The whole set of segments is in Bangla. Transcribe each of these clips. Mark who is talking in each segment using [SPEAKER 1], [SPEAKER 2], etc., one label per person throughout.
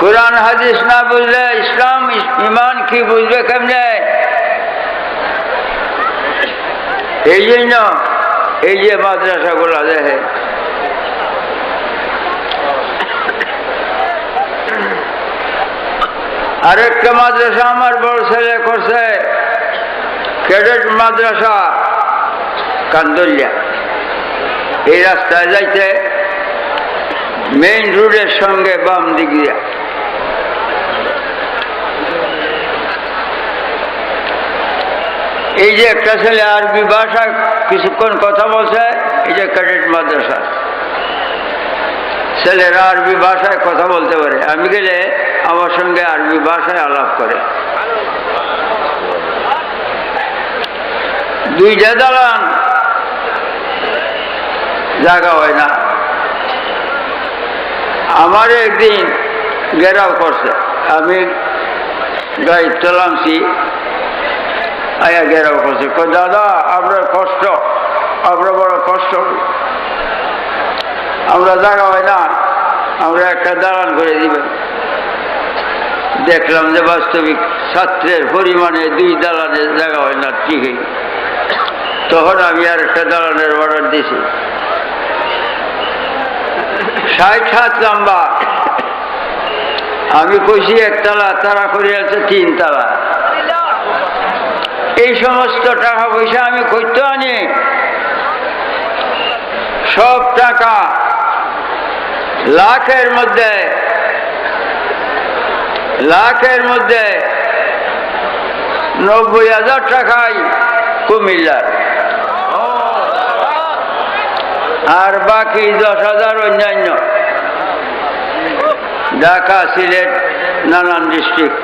[SPEAKER 1] কোরআন, হাদিস না বুঝলে ইসলাম, ইমান কি বুঝবে কেমনে? এই জন্য এই যে মাদ্রাসা মাদ্রাসাগুলো দেখে। আরেকটা মাদ্রাসা আমার বড় ছেলে করছে, ক্যাডেট মাদ্রাসা, কান্দলিয়া। এই রাস্তায় যাইতে মেইন রোডের সঙ্গে বাম দিক দিয়া। এই যে একটা ছেলে আরবি ভাষা কিছুক্ষণ কথা বলছে, এই যে ক্যাডেট মাদ্রাসা। ছেলেরা আরবি ভাষায় কথা বলতে পারে। আমি গেলে আমার সঙ্গে আরবি ভাষায় আলাপ করে। দুইটা দালান। জায়গা হয় না। আমার একদিন গেরাও করছে। আমি গাড়ি চালামছি আয়া ঘেরাও করছে দাদা আপনার কষ্ট, আমরা বড় কষ্ট। আমরা জায়গা হয় না, আমরা একটা দালান করে দিবেন দেখলাম যে বাস্তবিক ছাত্রের পরিমাণে দুই দালানের জায়গা হয় না, ঠিকই। তখন আমি আর একটা দালানের অর্ডার দিছি। ষাট হাত লম্বা। আমি কইছি একতলা তারা করে আছে তিন তালা। এই সমস্ত টাকা পয়সা আমি করতে আনি। সব টাকা লাখের মধ্যে লাখের মধ্যে নব্বই হাজার টাকায় কুমিল্লার। আর বাকি দশ হাজার অন্যান্য। ঢাকা, সিলেট, নানান ডিস্ট্রিক্ট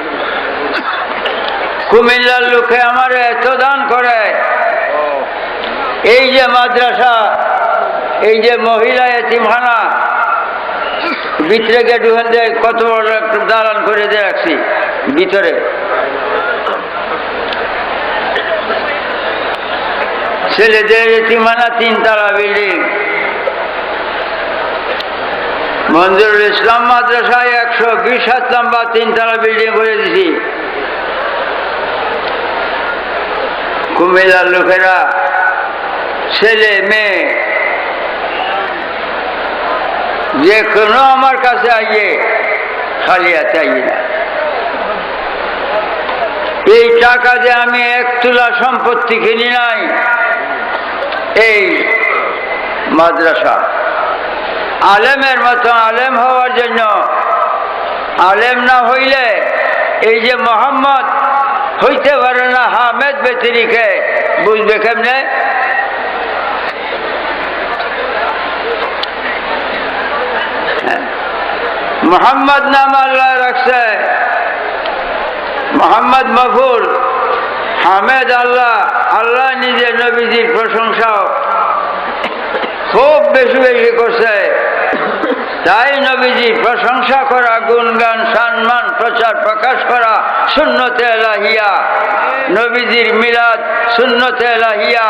[SPEAKER 1] কুমিল্লার লোকে আমার এত দান করে। এই যে মাদ্রাসা, এই যে মহিলা এতিমখানা, ভিতরে থেকে কত বড় একটা দালান করে দিয়ে রাখছি, ভিতরে। ছেলেদের এতিমানা তিনতলা বিল্ডিং। মঞ্জুরুল ইসলাম মাদ্রাসায় একশো বিশ হাত লম্বা তিনতলা বিল্ডিং করে দিছি। কুমিল্লার লোকেরা, ছেলে, মেয়ে, যে কোনো আমার কাছে আইয়ে, খালি হাতে আইয়ে না। এই টাকা যে আমি এক তুলা সম্পত্তি কিনি নাই, এই মাদ্রাসা। আলেমের মতো আলেম হওয়ার জন্য, আলেম না হইলে এই যে মোহাম্মদ হইতে পারে না হামেদ বেতিরিকে বুঝবে কেমনে? মোহাম্মদ নাম আল্লাহ রাখছে। মোহাম্মদ মফুল হামেদ আল্লাহ। আল্লাহ নিজে নবীজির প্রশংসাও খুব বেশি বেশি করছে। তাই নবীজি প্রশংসা করা, গুণগান, সম্মান, প্রচার প্রকাশ করা শূন্যতে লাহিয়া নবীজির মিলাদ শূন্যতে লাহিয়া